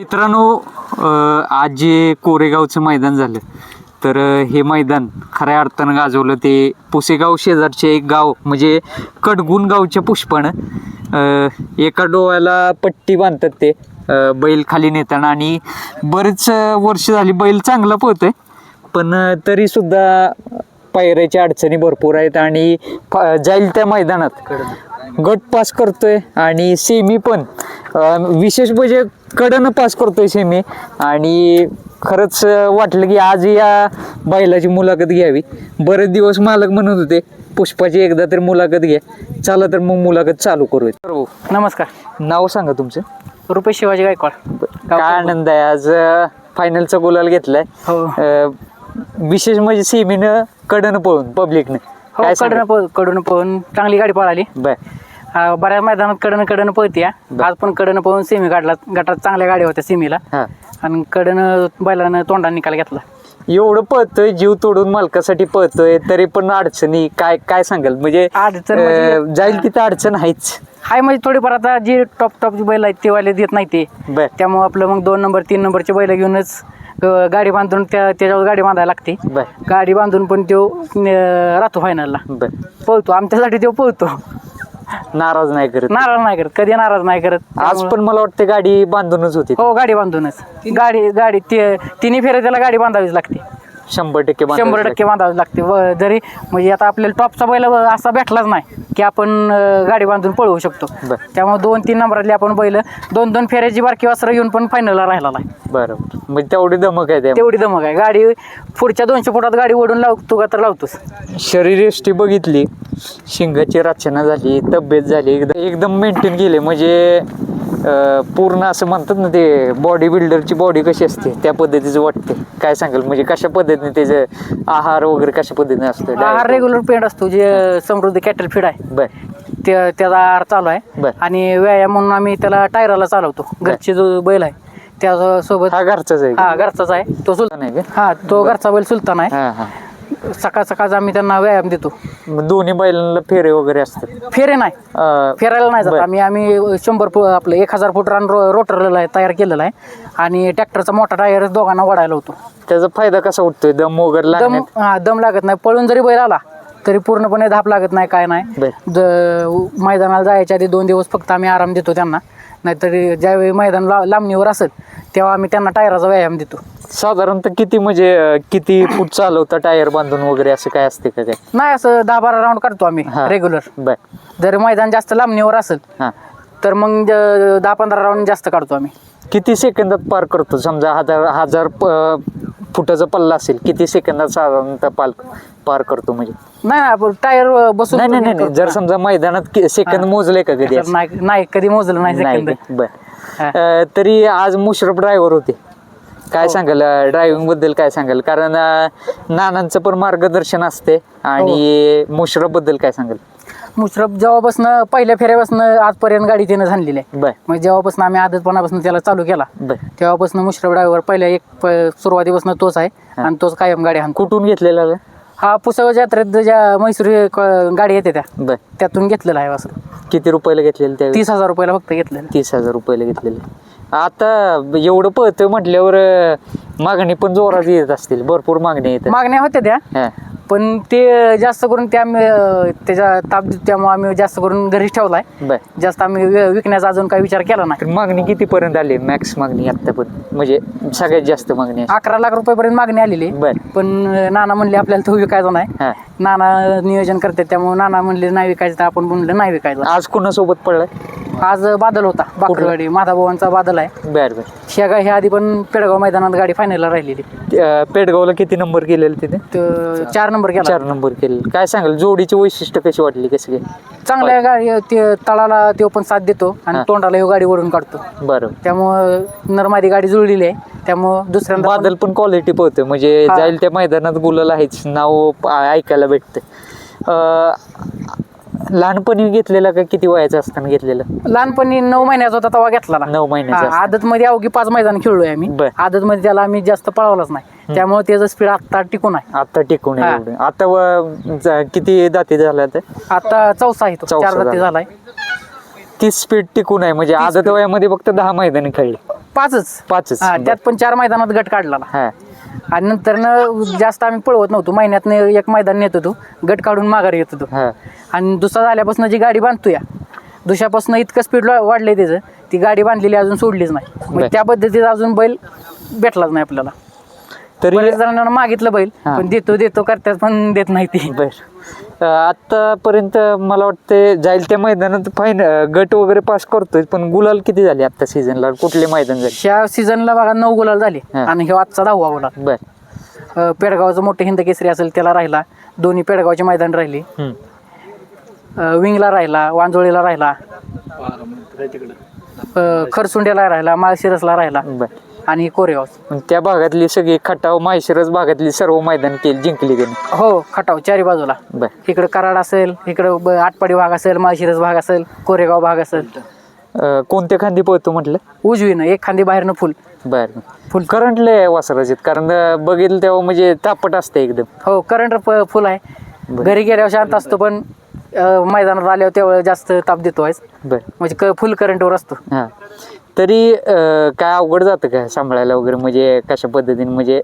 मित्रांनो आज जे कोरेगावचं मैदान झालं तर हे मैदान खऱ्या अर्थानं गाजवलं ते पुसेगाव शेजारचे एक गाव म्हणजे कडगुण गावच्या पुष्पानं एका डोळ्याला पट्टी बांधतात ते बैल खाली नेताना. आणि बरेच वर्ष झाली बैल चांगला आहे पण तरीसुद्धा पायऱ्याच्या अडचणी भरपूर आहेत. आणि फ- जाईल त्या मैदानात. गट पास करतोय आणि सेमी पण. विशेष म्हणजे कडनं पास करतोय सेमी आणि खरंच वाटलं की आज या बैलाची मुलाखत घ्यावी. बरेच दिवस मालक म्हणत होते पुष्पाची एकदा तर मुलाखत घ्या. चला तर मग मुलाखत चालू करूया नमस्कार. नाव सांगा तुमचं. रुपेश शिवाजी गायकवाड. काय आनंद आहे? आज फायनलचा गुलाल घेतलाय. हो. विशेष म्हणजे सेमीनं कडनं पळून पब्लिकनं हो काय कडनं सांगा? पळकडून पळून चांगली गाडी पळाली. बर. अं, बऱ्याच मैदानात कडनं कडनं पळते बर. आज पण कडनं पळून सेमी काढला गटात चांगल्या गाड्या होत्या सेमीला हा. आणि कडनं बैलानं तोंडा निकाल घेतला. एवढं पळतोय जीव तोडून मालकासाठी पळतोय तरी पण अडचणी काय काय सांगाल? म्हणजे अडचण म्हणजे- अं, जाईल तिथं अडचण आहेच. हाय म्हणजे थोडीफार आता जे टॉप टॉपची बैल आहेत ते वाले देत नाही ते. बर. त्यामुळं आपलं मग दोन नंबर तीन नंबरचे बैल घेऊनच गाडी बांधून त्या त्याच्यावर गाडी बांधायला लागते. बर. गाडी बांधून पण तो अं, राहतो फायनलला बर. पळतो. आमच्यासाठी तो पळतो. नाराज नाही करत. नाराज नाही करत. कधी नाराज नाही करत. आज त्यामुळं- पण मला वाटतं गाडी बांधूनच होती. हो गाडी बांधूनच. गाडी गाडी ते तिन्ही फेऱ्या त्याला गाडी बांधावीच लागते. शंभर टक्के शंभर टक्के बांधावीच लागते. व जरी म्हणजे आता आपल्याला टॉपचा बैल असा भेटलाच नाही की आपण अं, गाडी बांधून पळवू शकतो. बर. त्यामुळे दोन तीन नंबरातली आपण बैल दोन दोन फेऱ्याची बारकी वासरं घेऊन पण फायनलला राहिला नाही लागते. बरोबर. म्हणजे तेवढी धमक आहे त्या तेवढी दमक आहे. गाडी पुढच्या दोनशे फुटात गाडी ओढून लावतो का तर लावतोस शरीर एष्टी बघितली शिंगाची रचना झाली तब्येत झाली एकदम एकदम मेंटेन केले. म्हणजे पूर्ण असं म्हणतात ना ते बॉडी बिल्डरची बॉडी कशी असते त्या पद्धतीचं वाटते. काय सांगाल? म्हणजे कशा पद्धतीने त्याचं आहार वगैरे कशा पद्धतीने असतो आहार रेग्युलर पेंड असतो जे समृद्धी कॅटल फीड आहे. बर. ते त्याचा आहार चालू आहे. बर. आणि व्यायाम म्हणून आम्ही त्याला टायराला चालवतो. घरचे जो बैल आहे त्यासोबत हा घरचाच आहे हा घरचाच आहे. तो सुलतान का? हा तो घरचा बैल सुलतान आहे. सकाळ सकाळ आम्ही त्यांना व्यायाम देतो. मग दोन्ही बैलांना फेरे वगैरे असतात. फेरे नाही. अं, फिरायला नाही जात बर. आम्ही. आम्ही शंभर फूट आपलं एक हजार फूट रान रो रोटरला आहे तयार केलेला आहे. आणि ट्रॅक्टरचा मोठा टायर दोघांना वडायला होतो. त्याचा फायदा कसा उठतोय? दम वगैरे दम लागण्यात? हा दम लागत नाही. पळून जरी बैल आला तरी पूर्णपणे धाप लागत नाही काय नाही. बर. द मैदानाला जायच्या आधी दोन दिवस फक्त आम्ही आराम देतो त्यांना. नाहीतर ज्यावेळी मैदान ला लांबणीवर असेल तेव्हा आम्ही त्यांना टायराचा व्यायाम देतो. साधारणतः किती म्हणजे अं, किती फूट चालवता टायर बांधून वगैरे असं काय असते का काय नाही असं दहा बारा राऊंड काढतो आम्ही हा. रेग्युलर बर. जर मैदान जास्त लांबणीवर असेल हा. तर मग दहा पंधरा राऊंड जास्त काढतो आम्ही. किती सेकंदात पार करतो? समजा हजार हजार प- फुटाचा पल्ला असेल किती सेकंदात साधारणतः पाल पार करतो म्हणजे? नाही नाही आपण टायर बसून नाही नाही नाही नाही. जर समजा मैदानात कि- सेकंद मोजले का कधी असं? नाही नाही कधी मोजलं नाही नाही? बर. अं, तरी आज मुशरफ ड्रायव्हर होते. काय हो. सांगाल ड्रायव्हिंगबद्दल काय सांगाल? कारण अं, नानांचं पण मार्गदर्शन असते आणि हो. मुशरफबद्दल काय सांगाल? मुशरफ जेव्हापासून पहिल्या फेऱ्यापासून आजपर्यंत गाडी त्यानं झालेली आहे. बर. म्हणजे जेव्हापासून आम्ही आदतपणापासून त्याला चालू केला बर. तेव्हापासून मुशरफ ड्रायव्हर पहिल्या एक प- सुरुवातीपासून तोच आहे आणि तोच कायम गाडी हाणतो. कुठून घेतलेला? हा पुसळ जत्रेत ज्या म्हैसूर क- गाडी येते त्या. बर. त्यातून घेतलेला आहे वासरू. किती रुपयाला घेतलेलं त्या तीस हजार रुपयाला फक्त घेतलेलं. तीस हजार रुपयाला घेतलेले. आता एवढं पळतोय म्हटल्यावर अं, मागणी पण जोरात येत असतील. भरपूर मागणी येत मागण्या होत्या त्या. पण ते जास्त करून त्या आम्ही, अं, त्याच्या ताप त्यामुळे आम्ही जास्त करून घरीच ठेवलाय. बर. जास्त आम्ही वि- विकण्याचा अजून काही विचार केला नाही. तर मागणी किती पर्यंत आली? मॅक्स मागणी आता पण. म्हणजे सगळ्यात जास्त मागणी. अकरा लाख रुपयापर्यंत मागणी आलेली. बर. पण अं, नाना म्हणले आपल्याला तो विकायचा नाही. हा. नाना नियोजन करते त्यामुळे नाना म्हणले नाही विकायचं तर आपण म्हणलं नाही विकायचं. आज कुणासोबत पडलाय आज बादल होता बाकरवाडी. माधाभावांचा बादल आहे. बर बर. ह्या गा ह्या आधी पण पेडगाव मैदानात गाडी फायनलला राहिलेली. अं, पेडगावला किती नंबर केलेलं तिथे तर चार नंबर गेला चार नंबर केलेलं. काय सांगाल जोडीची वैशिष्ट्य कशी वाटली कशी काय? चांगल्या गाडी ते तळाला तो पण साथ देतो आणि हा. तोंडाला ह्यो गाडी ओढून काढतो. बरं. त्यामुळं नरमादी गाडी जुळलेली आहे. त्यामुळं दुसऱ्यांदा पण- बादल पण क्वालिटी पोहते म्हणजे हा. जाईल त्या मैदानात गुलाल आहेच. नाव प- ऐकायला भेटतं लहानपणी घेतलेला का किती वयाचं असताना घेतलेलं? लहानपणी नऊ महिन्याचा होता तेव्हा घेतला ना. नऊ महिन्याचं आदत मध्ये अवघी पाच मैदान खेळलोय आम्ही. आदत मध्ये त्याला आम्ही जास्त पळवलाच नाही. त्यामुळे त्याचं स्पीड आता टिकून आहे. आता टिकून. आता किती दाती झाल्या आता? चौसा आहे चार जाती झाला. झालाय. ती स्पीड टिकून आहे. म्हणजे आदत वयामध्ये फक्त दहा मैदानी खेळली. पाचच. पाचच. हा, त्यात पण चार मैदानात गट काढला हा. आणि नंतर जास्त आम्ही पळवत नव्हतो. महिन्यात एक मैदान नेत होतो. गट काढून माघारी येत होतो. हा. आणि दुसरा झाल्यापासून जी गाडी बांधतो या दुसऱ्यापासून इतकं स्पीड वाढलंय त्याचं ती गाडी बांधलेली अजून सोडलीच नाही. बर. त्या पद्धतीचा अजून बैल भेटलाच नाही आपल्याला. तरी जणांना मागितलं बैल. पण देतो देतो करतात पण देत नाही ती. बर. अं, आतापर्यंत मला वाटते जाईल त्या मैदानात फाईन गट वगैरे पास करतोय पण गुलाल किती झाले आता सीझनला कुठले मैदान झाले? ह्या सीझनला बघा नऊ गुलाल झाले. हा. आणि ह्यो आजचा दहावा गुलाल बर. अं, पेडगावचं मोठं हिंद केसरी असेल त्याला राहिला. दोन्ही पेडगावचे मैदान राहिली. हम्म. अं, विंगला राहिला वांजोळीला राहिला. अं, खरसुंड्याला राहिला माळशिरसला राहिला. बर. आणि कोरेगाव. मग त्या भागातली सगळी खटाव माहेशिरस भागातली सर्व मैदान केली जिंकली त्याने. हो खटाव चारी बाजूला. बर. इकडं कराड असेल इकडं ब- आटपाडी भाग असेल माळशिरस भाग असेल कोरेगाव भाग असेल. अं, कोणत्या खांदी पळतो म्हटलं? उजवीनं एक खांदी बाहेरनं फुल. बर. फुल. करंट लय वासराजीत कारण अं, बघितलं तेव्हा म्हणजे तापट असते एकदम. हो करंट प- फुल आहे. बर. घरी गेल्यावर शांत असतो पण अं, मैदानात आल्यावर तेव्हा जास्त ताप देतो आहे बर. म्हणजे क फुल करंटवर असतो. हा. तरी अं, काय अवघड जातं का सांभाळायला वगैरे? म्हणजे कशा पद्धतीने? म्हणजे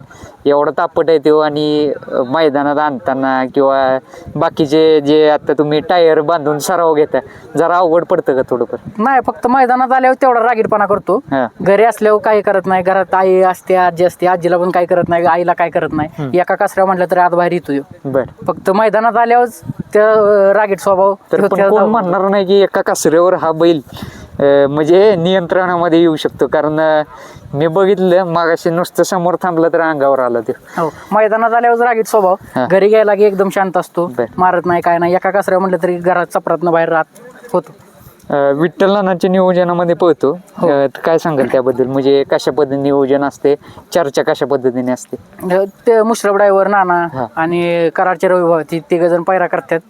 एवढा तापट आहे तो आणि अं, मैदानात आणताना किंवा बाकीचे जे आता तुम्ही टायर बांधून सराव घेता जरा अवघड पडतं का थोडंफार? नाही फक्त मैदानात आल्यावर तेवढा रागीटपणा करतो. हा. घरी असल्यावर काही करत नाही. घरात आई असते आजी असते आजीला पण काही करत नाही आईला काय करत नाही. एका कासऱ्या म्हटलं तरी आत बाहेर येतो ह्यो. बर. फक्त मैदानात आल्यावरच त्या अं, रागीट स्वभाव तर ह्यो पण त्या कोण जाऊ- म्हणणार नाही की एका कासऱ्यावर हा बैल म्हणजे नियंत्रणामध्ये येऊ शकतो. कारण मी बघितलं मागाशी नुसतं समोर थांबलं तर अंगावर आलं ते. हो. मैदानात आल्यावर रागीट हा. स्वभाव. घरी गेला की एकदम शांत असतो. मारत नाही काय नाही. एका कासऱ्या म्हटलं तरी घरात चपरातनं बाहेर राहत होतो. विठ्ठल नानाच्या नियोजनामध्ये पळतो. हो. काय सांगाल त्याबद्दल? म्हणजे कशा पद्धतीने नियोजन असते? चर्चा कशा पद्धतीने असते? ते मुश्रफ ड्रायव्हर. नाना आणि कराडचे रवी भाऊ ती तिघ जण पायरा करतात.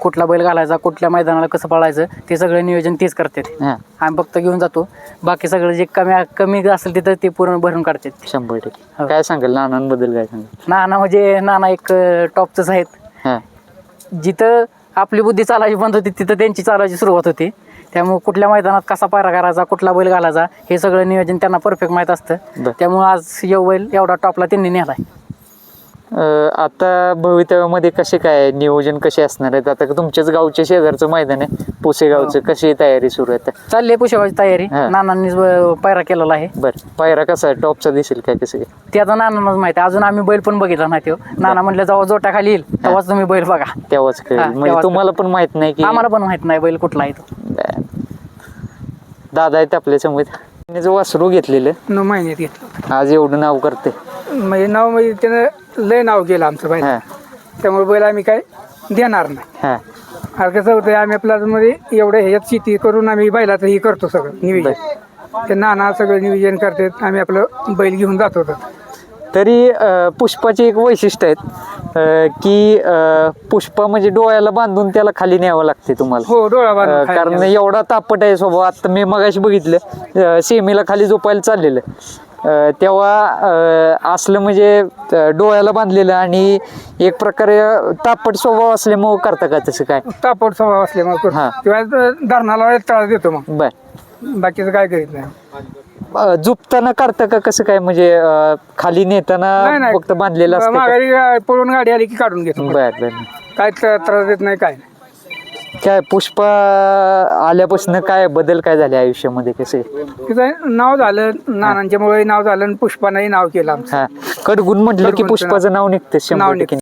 कुठला बैल घालायचा कुठल्या मैदानाला कसं पळायचं ते सगळं नियोजन तेच करतात. हां. आम्ही फक्त घेऊन जातो. बाकी सगळं जे कमी कमी असेल तिथं ते पूर्ण भरून काढतात. शंभर टक्के. हो. काय सांगाल? नानांबद्दल काय सांगाल? नाना म्हणजे नाना एक टॉपचंच आहेत. जिथं आपली बुद्धी चालायची बंद होती तिथं त्यांची चालायची सुरुवात होती. त्यामुळे कुठल्या मैदानात कसा पायरा करायचा कुठला बैल घालायचा हे सगळं नियोजन त्यांना परफेक्ट माहीत असतं. त्यामुळे आज येऊ बैल एवढा टॉपला त्यांनी नेलाय. आता भवितव्यामध्ये कसे काय नियोजन कसे असणार आहेत? आता तुमच्याच गावच्या शेजारचं मैदान आहे पुसेगावचं कशी तयारी सुरू आहे आता? चालली पुशेगावची तयारी. हा. नानांनी पायरा केलेला आहे. बरं. पायरा कसा आहे? टॉपचा दिसेल काय कसं? काय ते आता नानांनाच माहिती आहे. अजून आम्ही बैल पण बघितला नाही तो. नाना म्हटलं जेव्हा जोटा खाली येईल तेव्हाच तुम्ही बैल बघा. तेव्हाच कळेल. हां, म्हणजे तेव्हाच तुम्हाला पण माहीत नाही की आम्हाला पण माहीत नाही बैल कुठला आहे तो. बरं. दादा आहेत आपल्यासमोर. त्याने जो वासरू घेतलेलं. नऊ महिन्यात घेतलं आज एवढं नाव करते म्हणजे नाव म्हणजे त्यानं लय नाव केलं आमचं बैल हां. त्यामुळे बैल आम्ही काय देणार नाही. हां. कसं होतं आम्ही आपल्या मध्ये एवढं ह्याच्यात शेती करून आम्ही बैलाचं हे करतो सगळं नियोजन. ते नाना सगळं नियोजन करतात आम्ही आपलं बैल घेऊन जात होतो तरी अं, पुष्पाचे एक वैशिष्ट्य आहेत अं, की अं, पुष्पा म्हणजे डोळ्याला बांधून त्याला खाली न्यावं लागते तुम्हाला. हो डोळा अं, बांधून खाली कारण न्यावं. एवढा तापट आहे स्वभाव. आता मी मगाशी बघितलं अं, सेमीला खाली झोपायला चाललेलं. तेव्हा असलं म्हणजे डोळ्याला बांधलेलं आणि एक प्रकारे तापट स्वभाव असल्यामुळं करता का तसं काय? तापट स्वभाव असल्यामुळे करतो. हां. तेव्हा धरणाला त्रास देतो मग. बर. बाकीचं काय करीत नाही. अं, झोपताना करता का? कसं काय? म्हणजे अं, खाली नाही नेताना नाही फक्त बांधलेलं असतं का? माघारी गा- पळून गाडी आली की काढून घेतो. बर बर. काय त्र- त्रास देत नाही काय नाही. काय पुष्पा आल्यापासून काय बदल काय झाले आयुष्यामध्ये कसे? तिचं नाव झालं नानांच्यामुळे नाव झालं आणि पुष्पानंही नाव केलं आमचं. हा. कडगुण म्हटलं की पुष्पाचं नाव निघतं नाव शंभर. टक्के